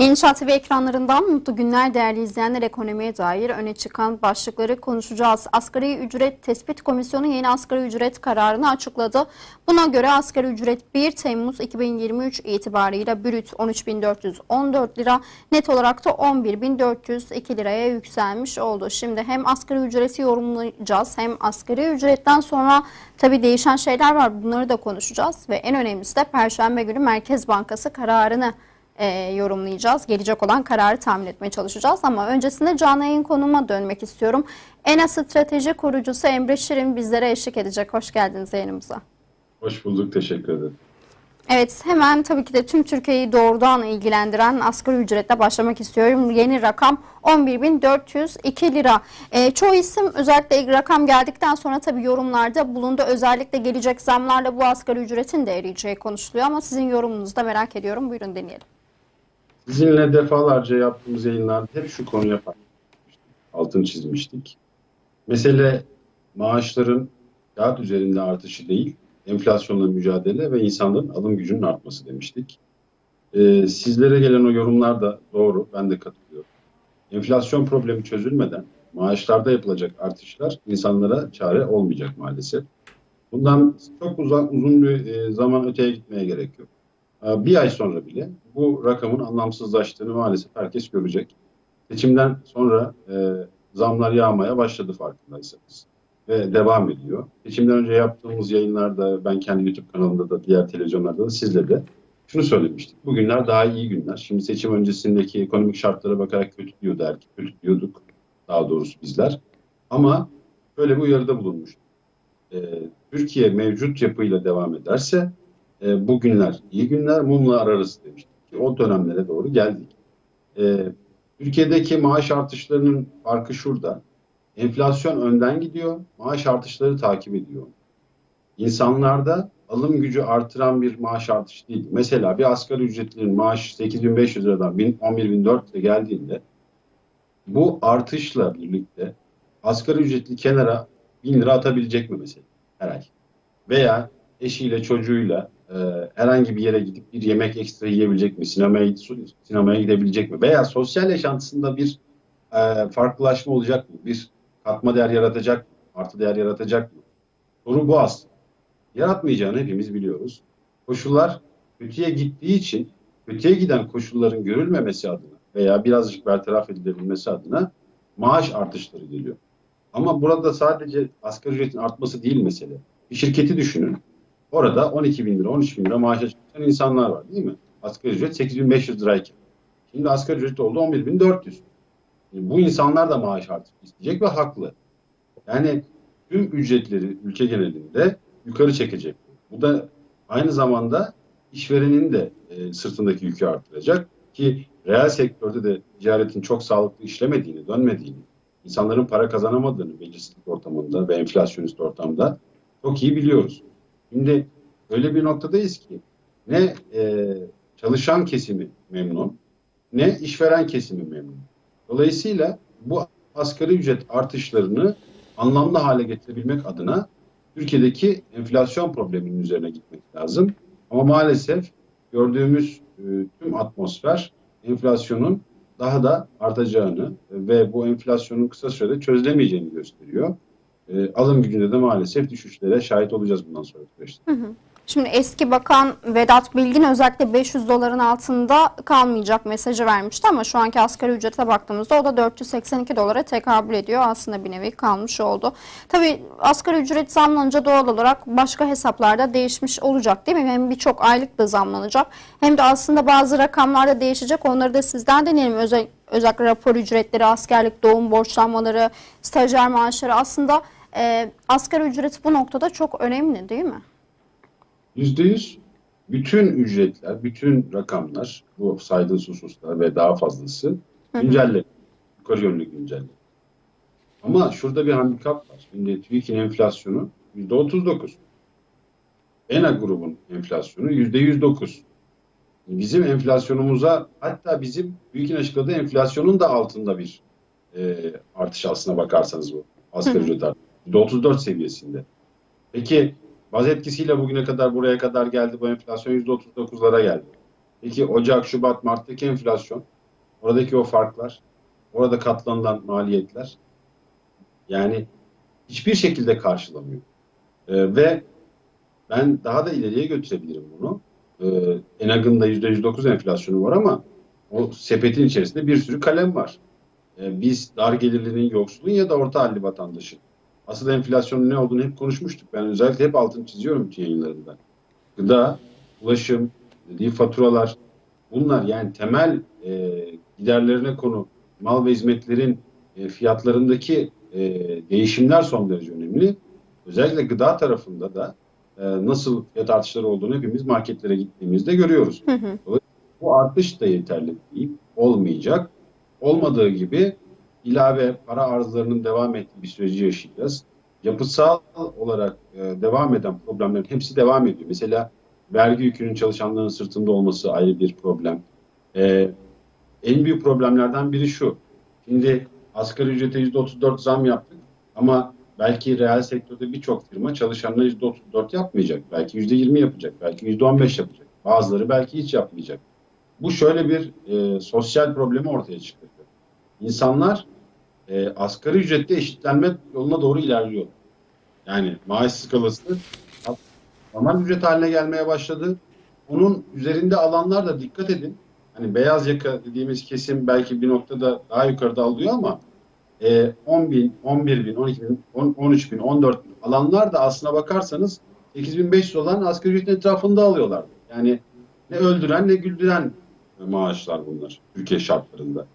İnşaat TV ekranlarından mutlu günler değerli izleyenler ekonomiye dair öne çıkan başlıkları konuşacağız. Asgari ücret tespit komisyonu yeni asgari ücret kararını açıkladı. Buna göre asgari ücret 1 Temmuz 2023 itibarıyla brüt 13.414 lira net olarak da 11.402 liraya yükselmiş oldu. Şimdi hem asgari ücreti yorumlayacağız hem asgari ücretten sonra tabi değişen şeyler var bunları da konuşacağız. Ve en önemlisi de Perşembe günü Merkez Bankası kararını e, yorumlayacağız. Gelecek olan kararı tahmin etmeye çalışacağız ama öncesinde canlı yayın konuma dönmek istiyorum. ENA Strateji kurucusu Emre Şirin bizlere eşlik edecek. Hoş geldiniz yayınımıza. Hoş bulduk, teşekkür ederim. Evet hemen tabii ki de tüm Türkiye'yi doğrudan ilgilendiren asgari ücretle başlamak istiyorum. Yeni rakam 11.402 lira. E, çoğu isim özellikle rakam geldikten sonra tabii yorumlarda bulundu. Özellikle gelecek zamlarla bu asgari ücretin de eriyeceği konuşuluyor ama sizin yorumunuzu da merak ediyorum. Buyurun dinleyelim. Sizinle defalarca yaptığımız yayınlarda hep şu konuya. Altını çizmiştik. Mesele maaşların kağıt üzerinde artışı değil, enflasyonla mücadele ve insanların alım gücünün artması demiştik. Ee, sizlere gelen o yorumlar da doğru, ben de katılıyorum. Enflasyon problemi çözülmeden maaşlarda yapılacak artışlar insanlara çare olmayacak maalesef. Bundan çok uzak, uzun bir e, zaman öteye gitmeye gerek yok. Ee, Bir ay sonra bile bu rakamın anlamsızlaştığını maalesef herkes görecek. Seçimden sonra e, zamlar yağmaya başladı farkındaysanız ve devam ediyor. Seçimden önce yaptığımız yayınlarda ben kendi YouTube kanalımda da diğer televizyonlarda da sizle de şunu söylemiştik. Bugünler daha iyi günler. Şimdi seçim öncesindeki ekonomik şartlara bakarak kötü diyordu erkek, kötü diyorduk daha doğrusu bizler. Ama böyle bir uyarıda bulunmuştuk. Ee, Türkiye mevcut yapıyla devam ederse e, bu günler iyi günler mumla ararız demiştik o dönemlere doğru geldik. E, Türkiye'deki maaş artışlarının farkı şurada. Enflasyon önden gidiyor, maaş artışları takip ediyor. İnsanlarda alım gücü artıran bir maaş artışı değil. Mesela bir asgari ücretlinin maaşı 8500 liradan 11.400 lira geldiğinde bu artışla birlikte asgari ücretli kenara 1000 lira atabilecek mi mesela her ay? Veya eşiyle çocuğuyla e, herhangi bir yere gidip bir yemek ekstra yiyebilecek mi? Sinemaya, sinemaya gidebilecek mi? Veya sosyal yaşantısında bir e, farklılaşma olacak mı? Bir katma değer yaratacak mı? Artı değer yaratacak mı? Soru bu aslında. Yaratmayacağını hepimiz biliyoruz. Koşullar kötüye gittiği için kötüye giden koşulların görülmemesi adına veya birazcık bertaraf edilebilmesi adına maaş artışları geliyor. Ama burada sadece asgari ücretin artması değil mesele. Bir şirketi düşünün. Orada 12 bin lira, 13 bin lira maaşa çalışan insanlar var değil mi? Asgari ücret 8500 lirayken. Şimdi asgari ücret oldu 11.400. Yani bu insanlar da maaş artışı isteyecek ve haklı. Yani tüm ücretleri ülke genelinde yukarı çekecek. Bu da aynı zamanda işverenin de e, sırtındaki yükü artıracak ki reel sektörde de ticaretin çok sağlıklı işlemediğini, dönmediğini, insanların para kazanamadığını belirsizlik ortamında ve enflasyonist ortamda çok iyi biliyoruz. Şimdi öyle bir noktadayız ki ne e, çalışan kesimi memnun ne işveren kesimi memnun. Dolayısıyla bu asgari ücret artışlarını anlamlı hale getirebilmek adına Türkiye'deki enflasyon probleminin üzerine gitmek lazım. Ama maalesef gördüğümüz e, tüm atmosfer enflasyonun daha da artacağını ve bu enflasyonun kısa sürede çözülemeyeceğini gösteriyor. E, alım gücünde de maalesef düşüşlere şahit olacağız bundan sonra süreçte. Hı hı. Şimdi eski bakan Vedat Bilgin özellikle 500 doların altında kalmayacak mesajı vermişti ama şu anki asgari ücrete baktığımızda o da 482 dolara tekabül ediyor. Aslında bir nevi kalmış oldu. Tabii asgari ücret zamlanınca doğal olarak başka hesaplarda değişmiş olacak değil mi? Hem birçok aylık da zamlanacak hem de aslında bazı rakamlarda değişecek. Onları da sizden deneyelim. Özel, özellikle rapor ücretleri, askerlik, doğum borçlanmaları, stajyer maaşları aslında e, asgari ücret bu noktada çok önemli değil mi? Yüzde yüz bütün ücretler, bütün rakamlar, bu saydığınız hususlar ve daha fazlası güncelle, yukarı yönlü güncelle. Ama şurada bir handikap var. Şimdi TÜİK'in enflasyonu yüzde otuz dokuz. ENA grubun enflasyonu yüzde yüz dokuz. Bizim enflasyonumuza hatta bizim TÜİK'in açıkladığı enflasyonun da altında bir e, artış aslına bakarsanız bu asgari ücret artışı. Yüzde otuz dört seviyesinde. Peki Baz etkisiyle bugüne kadar buraya kadar geldi bu enflasyon %39'lara geldi. Peki Ocak, Şubat, Mart'taki enflasyon, oradaki o farklar, orada katlanılan maliyetler yani hiçbir şekilde karşılamıyor. Ee, ve ben daha da ileriye götürebilirim bunu. Ee, Enag'ın da %109 enflasyonu var ama o sepetin içerisinde bir sürü kalem var. Ee, biz dar gelirlinin yoksulun ya da orta halli vatandaşın. Asıl enflasyonun ne olduğunu hep konuşmuştuk. Ben özellikle hep altını çiziyorum bütün yayınlarımda. Gıda, ulaşım, dediği faturalar bunlar yani temel e, giderlerine konu mal ve hizmetlerin e, fiyatlarındaki e, değişimler son derece önemli. Özellikle gıda tarafında da e, nasıl fiyat artışları olduğunu hepimiz marketlere gittiğimizde görüyoruz. Hı hı. Bu artış da yeterli değil, olmayacak. Olmadığı gibi ilave para arzlarının devam ettiği bir süreci yaşayacağız. Yapısal olarak e, devam eden problemlerin hepsi devam ediyor. Mesela vergi yükünün çalışanların sırtında olması ayrı bir problem. E, en büyük problemlerden biri şu. Şimdi asgari ücrete %34 zam yaptık ama belki reel sektörde birçok firma çalışanlara %34 yapmayacak. Belki %20 yapacak, belki %15 yapacak. Bazıları belki hiç yapmayacak. Bu şöyle bir e, sosyal problemi ortaya çıkarıyor. İnsanlar e, asgari ücrette eşitlenme yoluna doğru ilerliyor. Yani maaş skalası normal ücret haline gelmeye başladı. Onun üzerinde alanlar da dikkat edin. Hani beyaz yaka dediğimiz kesim belki bir noktada daha yukarıda alıyor ama e, 10 bin, 11 bin, 12 bin, 10, 13 bin, 14 bin alanlar da aslına bakarsanız 8500 olan asgari ücretin etrafında alıyorlar. Yani ne öldüren ne güldüren maaşlar bunlar Türkiye şartlarında.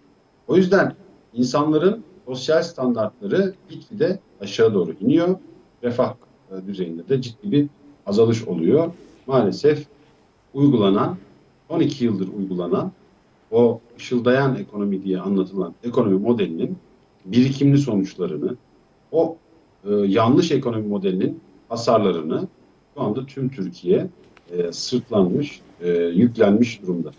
O yüzden insanların sosyal standartları gitgide aşağı doğru iniyor. Refah e, düzeyinde de ciddi bir azalış oluyor. Maalesef uygulanan, 12 yıldır uygulanan o ışıldayan ekonomi diye anlatılan ekonomi modelinin birikimli sonuçlarını, o e, yanlış ekonomi modelinin hasarlarını şu anda tüm Türkiye e, sırtlanmış, e, yüklenmiş durumda.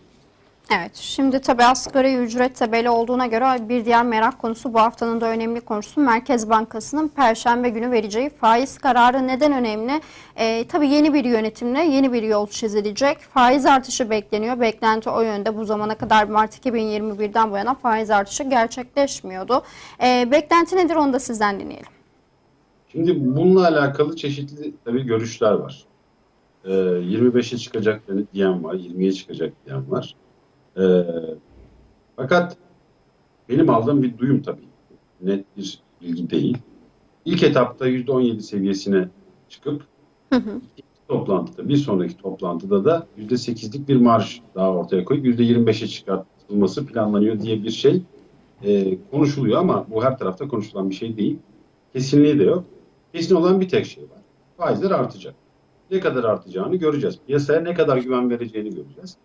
Evet, şimdi tabii asgari ücret tabeli olduğuna göre bir diğer merak konusu bu haftanın da önemli konusu Merkez Bankası'nın Perşembe günü vereceği faiz kararı neden önemli? Ee, tabii yeni bir yönetimle yeni bir yol çizilecek. Faiz artışı bekleniyor. Beklenti o yönde bu zamana kadar Mart 2021'den bu yana faiz artışı gerçekleşmiyordu. Ee, beklenti nedir onu da sizden dinleyelim. Şimdi bununla alakalı çeşitli tabii görüşler var. Ee, 25'e çıkacak diyen var, 20'ye çıkacak diyen var. Ee, fakat benim aldığım bir duyum tabii. Net bir bilgi değil. İlk etapta %17 seviyesine çıkıp Hı hı. toplantıda, bir sonraki toplantıda da %8'lik bir marj daha ortaya koyup %25'e çıkartılması planlanıyor diye bir şey e, konuşuluyor ama bu her tarafta konuşulan bir şey değil. Kesinliği de yok. Kesin olan bir tek şey var. Faizler artacak. Ne kadar artacağını göreceğiz. Piyasaya ne kadar güven vereceğini göreceğiz.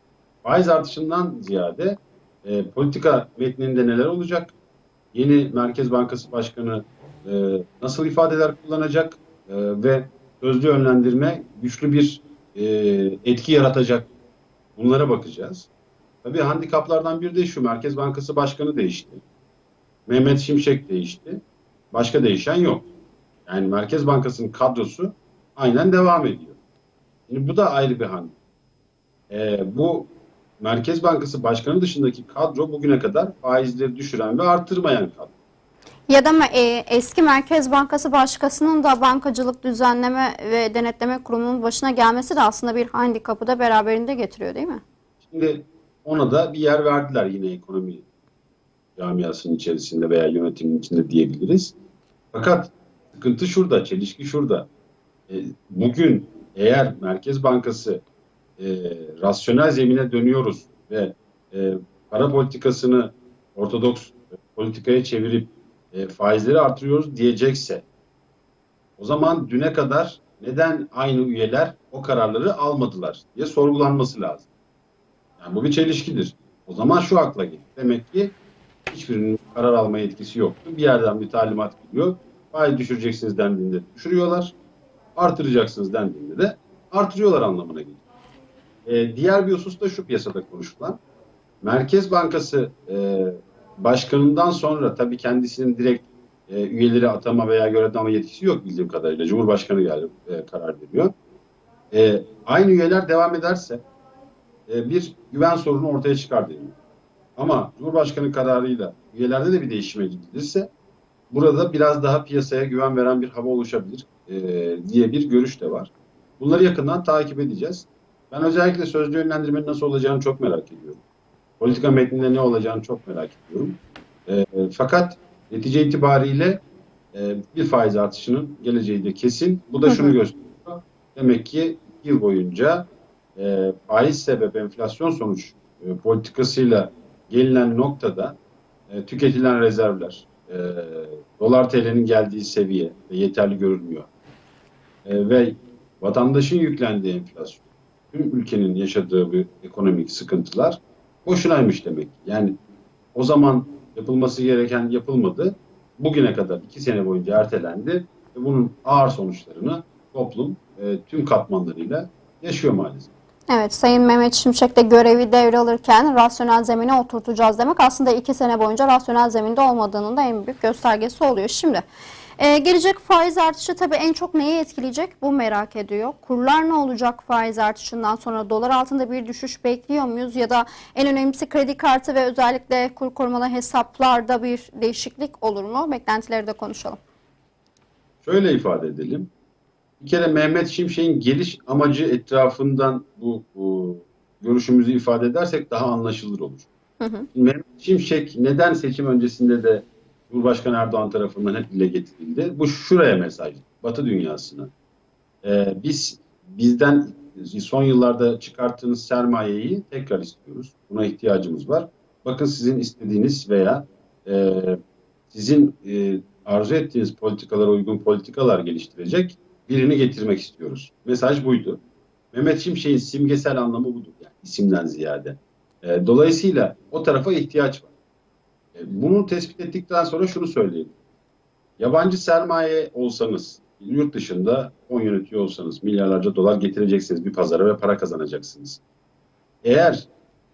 Faiz artışından ziyade e, politika metninde neler olacak? Yeni Merkez Bankası Başkanı e, nasıl ifadeler kullanacak e, ve sözlü yönlendirme güçlü bir e, etki yaratacak. Bunlara bakacağız. Tabii handikaplardan biri de şu. Merkez Bankası Başkanı değişti. Mehmet Şimşek değişti. Başka değişen yok. Yani Merkez Bankası'nın kadrosu aynen devam ediyor. Şimdi bu da ayrı bir handikap. E, bu Merkez Bankası Başkanı dışındaki kadro bugüne kadar faizleri düşüren ve artırmayan kadro. Ya da e, eski Merkez Bankası Başkası'nın da bankacılık düzenleme ve denetleme kurumunun başına gelmesi de aslında bir handikapı da beraberinde getiriyor değil mi? Şimdi ona da bir yer verdiler yine ekonomi camiasının içerisinde veya yönetimin içinde diyebiliriz. Fakat sıkıntı şurada, çelişki şurada. E, bugün eğer Merkez Bankası e, rasyonel zemine dönüyoruz ve e, para politikasını ortodoks politikaya çevirip e, faizleri artırıyoruz diyecekse o zaman düne kadar neden aynı üyeler o kararları almadılar diye sorgulanması lazım. Yani bu bir çelişkidir. O zaman şu akla gelir. Demek ki hiçbirinin karar alma yetkisi yoktu. Bir yerden bir talimat geliyor. Faiz düşüreceksiniz dendiğinde düşürüyorlar. Artıracaksınız dendiğinde de artırıyorlar anlamına geliyor. Ee, diğer bir husus da şu piyasada konuşulan. Merkez Bankası e, başkanından sonra tabii kendisinin direkt e, üyeleri atama veya görevden alma yetkisi yok bildiğim kadarıyla. Cumhurbaşkanı geldi, e, karar veriyor. E, aynı üyeler devam ederse e, e, bir güven sorunu ortaya çıkar deniyor. Ama Cumhurbaşkanı kararıyla üyelerde de bir değişime gidilirse burada biraz daha piyasaya güven veren bir hava oluşabilir e, diye bir görüş de var. Bunları yakından takip edeceğiz. Ben özellikle sözlü yönlendirmenin nasıl olacağını çok merak ediyorum. Politika metninde ne olacağını çok merak ediyorum. E, fakat netice itibariyle e, bir faiz artışının geleceği de kesin. Bu da Hı hı. şunu gösteriyor. Demek ki yıl boyunca e, faiz sebep enflasyon sonuç e, politikasıyla gelinen noktada e, tüketilen rezervler, e, dolar TL'nin geldiği seviye yeterli görülmüyor. E, ve vatandaşın yüklendiği enflasyon, tüm ülkenin yaşadığı bir ekonomik sıkıntılar boşunaymış demek. Yani o zaman yapılması gereken yapılmadı. Bugüne kadar iki sene boyunca ertelendi ve bunun ağır sonuçlarını toplum e, tüm katmanlarıyla yaşıyor maalesef. Evet, Sayın Mehmet Şimşek de görevi devralırken rasyonel zemine oturtacağız demek aslında iki sene boyunca rasyonel zeminde olmadığının da en büyük göstergesi oluyor. Şimdi e, gelecek faiz artışı tabii en çok neyi etkileyecek bu merak ediyor. Kurlar ne olacak faiz artışından sonra dolar altında bir düşüş bekliyor muyuz ya da en önemlisi kredi kartı ve özellikle kur korumalı hesaplarda bir değişiklik olur mu? Beklentileri de konuşalım. Şöyle ifade edelim. Bir kere Mehmet Şimşek'in geliş amacı etrafından bu, bu görüşümüzü ifade edersek daha anlaşılır olur. Hı hı. Mehmet Şimşek neden seçim öncesinde de Cumhurbaşkanı Erdoğan tarafından hep dile getirildi? Bu şuraya mesaj, Batı dünyasına. Ee, biz bizden son yıllarda çıkarttığınız sermayeyi tekrar istiyoruz. Buna ihtiyacımız var. Bakın sizin istediğiniz veya e, sizin e, arzu ettiğiniz politikalara uygun politikalar geliştirecek birini getirmek istiyoruz. Mesaj buydu. Mehmet Şimşek'in simgesel anlamı budur. Yani isimden ziyade. E, dolayısıyla o tarafa ihtiyaç var. E, bunu tespit ettikten sonra şunu söyleyelim. Yabancı sermaye olsanız, yurt dışında fon yönetiyor olsanız milyarlarca dolar getireceksiniz bir pazara ve para kazanacaksınız. Eğer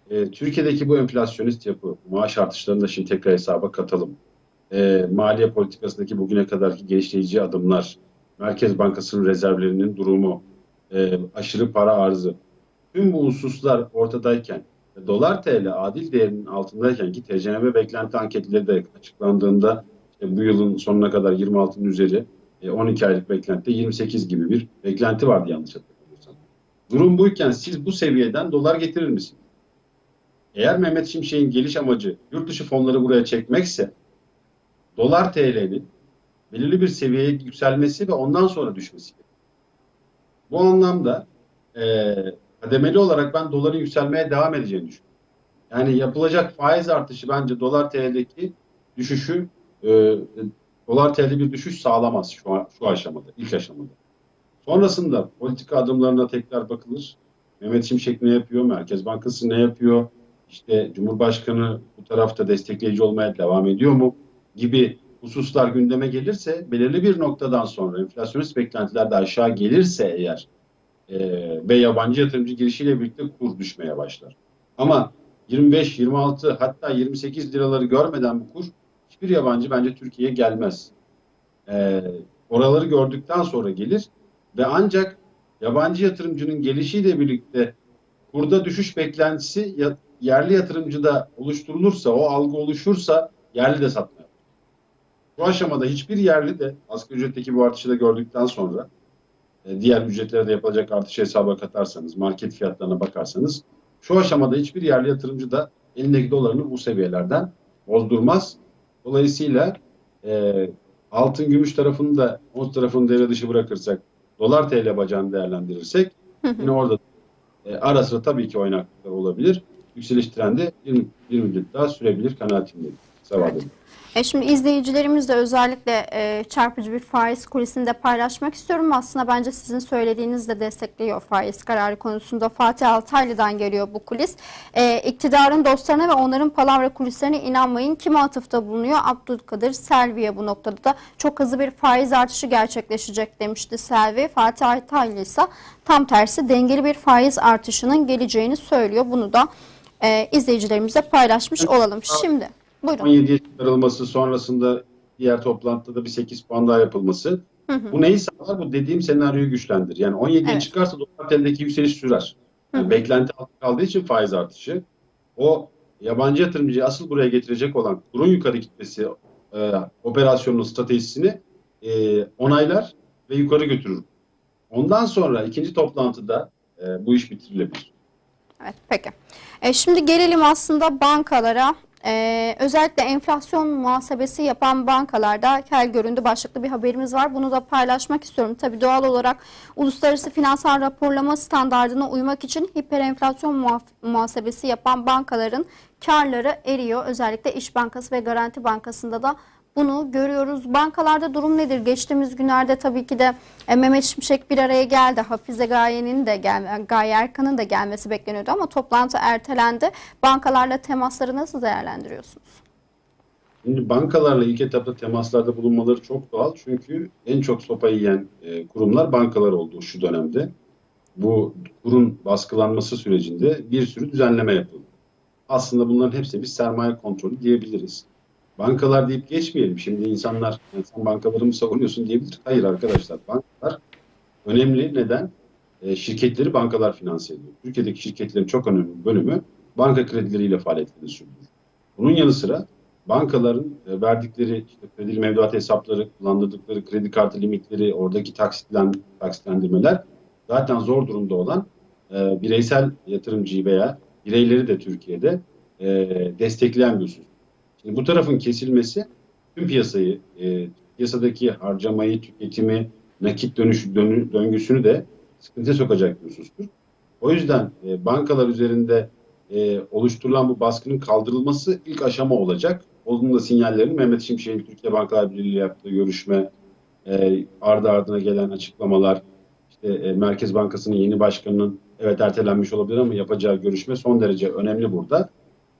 e, Türkiye'deki bu enflasyonist yapı, maaş artışlarını da şimdi tekrar hesaba katalım. E, maliye politikasındaki bugüne kadarki genişleyici adımlar, Merkez Bankası'nın rezervlerinin durumu, e, aşırı para arzı. Tüm bu hususlar ortadayken, dolar TL adil değerinin altındayken ki TCMB beklenti anketleri de açıklandığında işte bu yılın sonuna kadar 26'ın üzeri, e, 12 aylık beklentide 28 gibi bir beklenti vardı yanlış hatırlamıyorsam. Durum buyken siz bu seviyeden dolar getirir misiniz? Eğer Mehmet Şimşek'in geliş amacı yurt dışı fonları buraya çekmekse dolar TL'nin belirli bir seviyeye yükselmesi ve ondan sonra düşmesi. Bu anlamda e, kademeli olarak ben doların yükselmeye devam edeceğini düşünüyorum. Yani yapılacak faiz artışı bence dolar TL'deki düşüşü e, dolar TL bir düşüş sağlamaz şu, an- şu aşamada, ilk aşamada. Sonrasında politika adımlarına tekrar bakılır. Mehmet Şimşek ne yapıyor? Merkez Bankası ne yapıyor? İşte Cumhurbaşkanı bu tarafta destekleyici olmaya devam ediyor mu? Gibi hususlar gündeme gelirse belirli bir noktadan sonra enflasyonist beklentiler de aşağı gelirse eğer e, ve yabancı yatırımcı girişiyle birlikte kur düşmeye başlar. Ama 25, 26 hatta 28 liraları görmeden bu kur hiçbir yabancı bence Türkiye'ye gelmez. E, oraları gördükten sonra gelir ve ancak yabancı yatırımcının gelişiyle birlikte kurda düşüş beklentisi yerli yatırımcıda oluşturulursa, o algı oluşursa yerli de satmaya. Bu aşamada hiçbir yerli de asgari ücretteki bu artışı da gördükten sonra diğer ücretlere de yapılacak artışı hesaba katarsanız, market fiyatlarına bakarsanız şu aşamada hiçbir yerli yatırımcı da elindeki dolarını bu seviyelerden bozdurmaz. Dolayısıyla e, altın gümüş tarafını da ons tarafını devre dışı bırakırsak dolar TL bacağını değerlendirirsek yine orada e, ara sıra tabii ki oynaklıklar olabilir. Yükseliş trendi bir, bir müddet daha sürebilir kanaatindeyim. Kısa Evet. E şimdi izleyicilerimiz de özellikle e, çarpıcı bir faiz kulisini de paylaşmak istiyorum. Aslında bence sizin söylediğiniz de destekliyor faiz kararı konusunda. Fatih Altaylı'dan geliyor bu kulis. E, iktidarın dostlarına ve onların palavra kulislerine inanmayın. Kime atıfta bulunuyor? Abdülkadir Selvi'ye bu noktada da çok hızlı bir faiz artışı gerçekleşecek demişti Selvi. Fatih Altaylı ise tam tersi dengeli bir faiz artışının geleceğini söylüyor. Bunu da e, izleyicilerimize paylaşmış olalım. Şimdi buyurun. 17'ye çıkarılması sonrasında diğer toplantıda da bir 8 puan daha yapılması. Hı hı. Bu neyi sağlar? Bu dediğim senaryoyu güçlendirir. Yani 17'ye Evet. çıkarsa dolar TL'deki yükseliş sürer. Yani beklenti altında kaldığı için faiz artışı. O yabancı yatırımcıyı asıl buraya getirecek olan kurun yukarı gitmesi e, operasyonun stratejisini e, onaylar ve yukarı götürür. Ondan sonra ikinci toplantıda e, bu iş bitirilebilir. Evet, peki. E, şimdi gelelim aslında bankalara. E, özellikle enflasyon muhasebesi yapan bankalarda kel göründü başlıklı bir haberimiz var. Bunu da paylaşmak istiyorum. Tabii doğal olarak uluslararası finansal raporlama standartına uymak için hiperenflasyon muhasebesi yapan bankaların karları eriyor. Özellikle İş Bankası ve Garanti Bankası'nda da bunu görüyoruz. Bankalarda durum nedir? Geçtiğimiz günlerde tabii ki de e, Mehmet Şimşek bir araya geldi. Hafize Gaye'nin de gel Gaye Erkan'ın da gelmesi bekleniyordu ama toplantı ertelendi. Bankalarla temasları nasıl değerlendiriyorsunuz? Şimdi bankalarla ilk etapta temaslarda bulunmaları çok doğal. Çünkü en çok sopa yiyen e, kurumlar bankalar oldu şu dönemde. Bu kurun baskılanması sürecinde bir sürü düzenleme yapıldı. Aslında bunların hepsi bir sermaye kontrolü diyebiliriz. Bankalar deyip geçmeyelim. Şimdi insanlar "Yani sen bankaları mı savunuyorsun diyebilir. Hayır arkadaşlar bankalar önemli. Neden? E, şirketleri bankalar finanse ediyor. Türkiye'deki şirketlerin çok önemli bölümü banka kredileriyle faaliyetlerini sürdürüyor. Bunun yanı sıra bankaların e, verdikleri işte kredi mevduat hesapları, kullandırdıkları kredi kartı limitleri, oradaki taksitlen, taksitlendirmeler zaten zor durumda olan e, bireysel yatırımcıyı veya bireyleri de Türkiye'de e, destekleyen bir husus. Şimdi bu tarafın kesilmesi tüm piyasayı, e, piyasadaki harcamayı, tüketimi, nakit dönüşü, dönü, döngüsünü de sıkıntıya sokacak bir husustur. O yüzden e, bankalar üzerinde e, oluşturulan bu baskının kaldırılması ilk aşama olacak. Onun da sinyallerini Mehmet Şimşek'in Türkiye Bankalar Birliği yaptığı görüşme, e, ardı ardına gelen açıklamalar, işte e, Merkez Bankası'nın yeni başkanının evet ertelenmiş olabilir ama yapacağı görüşme son derece önemli burada.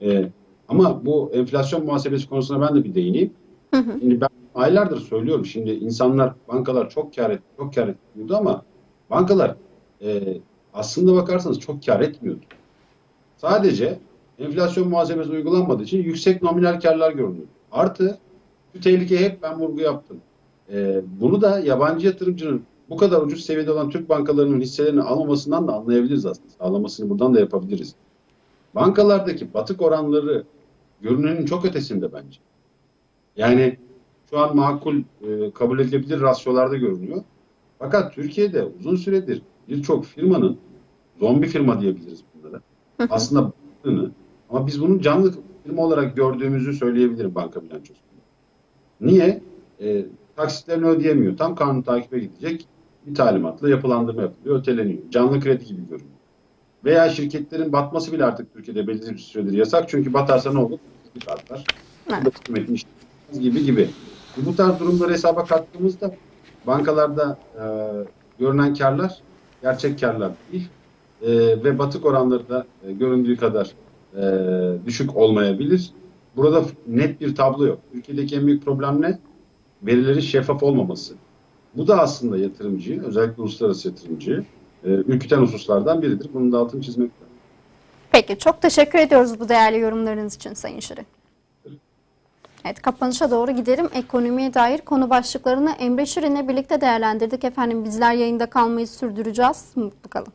E, ama bu enflasyon muhasebesi konusuna ben de bir değineyim. Hı hı. Şimdi ben aylardır söylüyorum. Şimdi insanlar bankalar çok kar et, çok kar etmiyordu ama bankalar e, aslında bakarsanız çok kar etmiyordu. Sadece enflasyon muhasebesi uygulanmadığı için yüksek nominal karlar görünüyor. Artı şu tehlikeye hep ben vurgu yaptım. E, bunu da yabancı yatırımcının bu kadar ucuz seviyede olan Türk bankalarının hisselerini almamasından da anlayabiliriz aslında. Sağlamasını buradan da yapabiliriz. Bankalardaki batık oranları görünenin çok ötesinde bence. Yani şu an makul, e, kabul edilebilir rasyolarda görünüyor. Fakat Türkiye'de uzun süredir birçok firmanın, zombi firma diyebiliriz bunlara, aslında battığını ama biz bunun canlı firma olarak gördüğümüzü söyleyebilirim banka bilançosunda. Niye? E, taksitlerini ödeyemiyor. Tam kanun takibe gidecek bir talimatla yapılandırma yapılıyor, öteleniyor. Canlı kredi gibi görünüyor. Veya şirketlerin batması bile artık Türkiye'de belirli bir süredir yasak. Çünkü batarsa ne olur? Bir artar. Evet. Gibi gibi. Bu tarz durumları hesaba kattığımızda bankalarda e, görünen karlar gerçek karlar değil. E, ve batık oranları da e, göründüğü kadar e, düşük olmayabilir. Burada net bir tablo yok. Türkiye'deki en büyük problem ne? Verilerin şeffaf olmaması. Bu da aslında yatırımcıyı, özellikle uluslararası yatırımcıyı e, ürküten hususlardan biridir. Bunun da altını çizmek lazım. Peki çok teşekkür ediyoruz bu değerli yorumlarınız için Sayın Şirin. Evet kapanışa doğru gidelim. Ekonomiye dair konu başlıklarını Emre Şirin'le birlikte değerlendirdik. Efendim bizler yayında kalmayı sürdüreceğiz. Mutlu kalın.